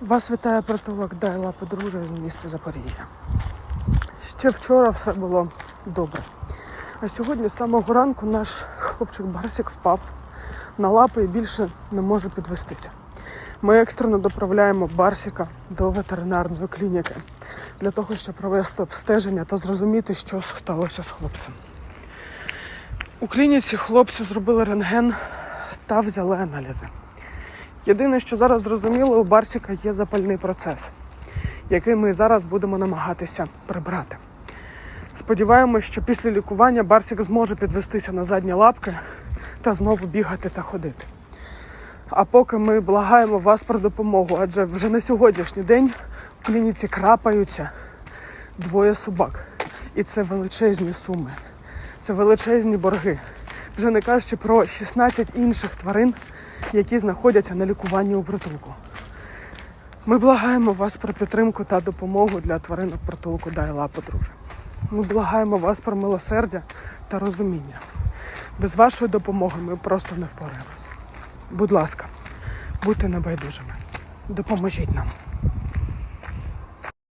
Вас вітає притулок Дайла подружжя з міста Запоріжжя. Ще вчора все було добре. А сьогодні з самого ранку наш хлопчик Барсик впав на лапи і більше не може підвестися. Ми екстрено доправляємо Барсика до ветеринарної клініки для того, щоб провести обстеження та зрозуміти, що сталося з хлопцем. У клініці хлопцю зробили рентген та взяли аналізи. Єдине, що зараз зрозуміло, у Барсіка є запальний процес, який ми зараз будемо намагатися прибрати. Сподіваємось, що після лікування Барсік зможе підвестися на задні лапки та знову бігати та ходити. А поки ми благаємо вас про допомогу, адже вже на сьогоднішній день в клініці крапаються двоє собак. І це величезні суми, це величезні борги. Вже не кажучи про 16 інших тварин, які знаходяться на лікуванні у притулку. Ми благаємо вас про підтримку та допомогу для тваринок притулку Дайла подруже. Ми благаємо вас про милосердя та розуміння. Без вашої допомоги ми просто не впораємось. Будь ласка, будьте небайдужими. Допоможіть нам.